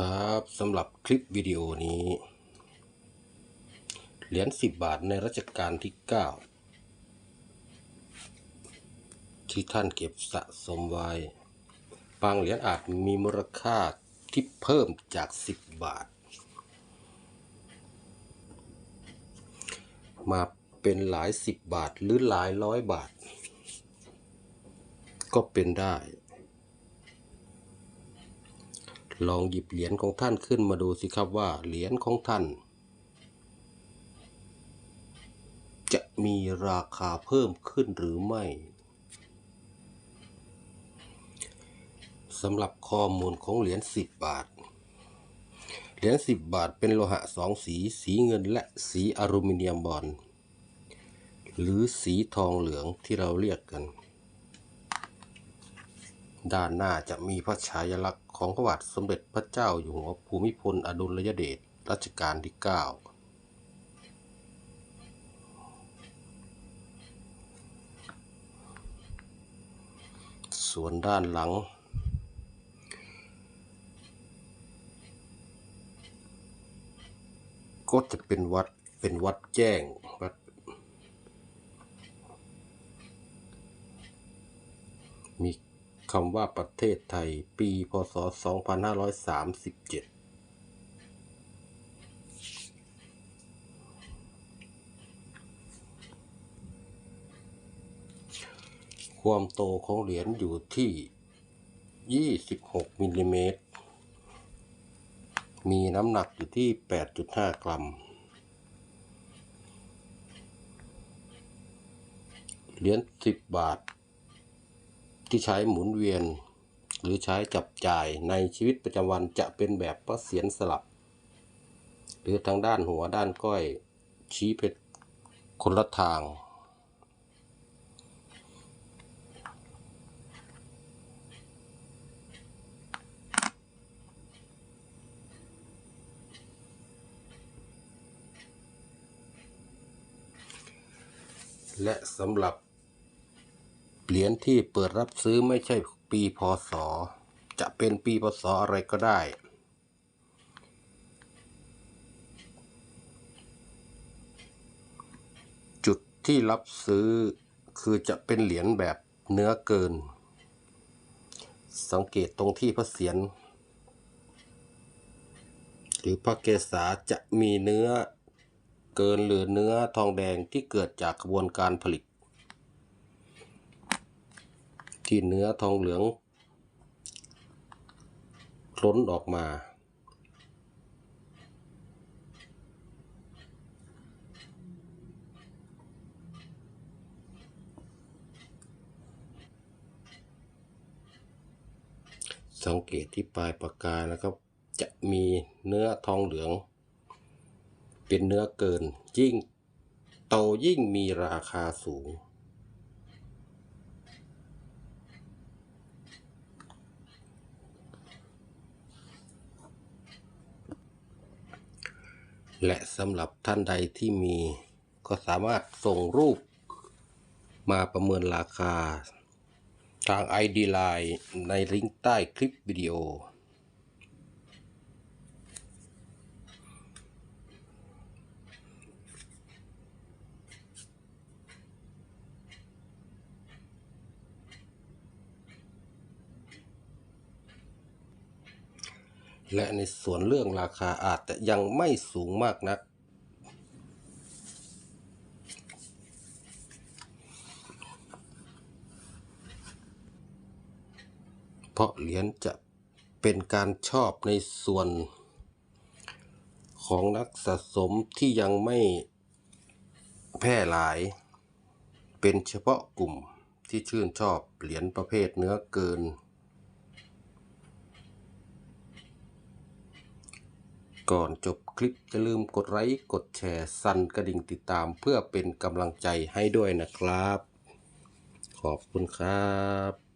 ครับสำหรับคลิปวิดีโอนี้ เหรียญ10 บาทในรัชกาลที่ 9 ที่ท่านเก็บสะสมไว้บางเหรียญอาจมีมูลค่าที่เพิ่มจาก 10 บาท มาเป็นหลาย 10 บาทหรือหลายร้อยบาท ก็เป็นได้ ลองหยิบเหรียญของท่านขึ้นมาดูสิครับว่าเหรียญของท่าน จะมีราคาเพิ่มขึ้นหรือไม่สำหรับข้อมูลของเหรียญ10 บาท เหรียญ10 บาทเป็นโลหะสองสี สีเงินและสีอลูมิเนียมบอลหรือสีทองเหลืองที่เราเรียกกัน ด้านหน้าจะมีพระฉายาลักษณ์ของพระบาทสมเด็จพระเจ้าอยู่หัวภูมิพลอดุลยเดชรัชกาลที่ 9 ส่วนด้านหลัง ก็จะเป็นวัดเป็นวัดแจ้งวัดมี คำว่าประเทศไทย ปี พศ 2537ความโตของเหรียญอยู่ที่ 26มิลลิเมตร มีน้ำหนักอยู่ที่ 8.5 กรัม เหรียญ 10 บาท ที่ใช้หมุนเวียน หรือใช้จับจ่ายในชีวิตประจำวันจะเป็นแบบพระเสียรสลับ หรือทางด้านหัวด้านก้อยชี้ไปคนละทางและสำหรับ เหรียญที่เปิดรับซื้อไม่ใช่ปีพศ จะเป็นปีพศอะไรก็ได้ จุดที่รับซื้อคือจะเป็นเหรียญแบบเนื้อเกิน สังเกตตรงที่พระเศียรหรือพระเกศาจะมีเนื้อเกินหรือเนื้อทองแดงที่เกิดจากกระบวนการผลิต ที่เนื้อทองเหลืองล้นออกมา สังเกตที่ปลายปากกานะครับ จะมีเนื้อทองเหลือง เป็นเนื้อเกินยิ่งโตยิ่งมีราคาสูง และสำหรับท่านใดที่มี ก็สามารถส่งรูป มาประเมินราคา ทาง ID Line ในลิงก์ใต้คลิปวิดีโอ และในส่วนเรื่องราคาอาจจะยังไม่สูงมากนัก เพราะเหรียญจะเป็นการชอบในส่วนของนักสะสมที่ยังไม่แพร่หลาย เป็นเฉพาะกลุ่มที่ชื่นชอบเหรียญประเภทเนื้อเกิน ก่อนจบคลิปอย่าลืมกดไลค์กดแชร์สั่นกระดิ่งติดตามเพื่อเป็นกำลังใจให้ด้วยนะครับ ขอบคุณครับ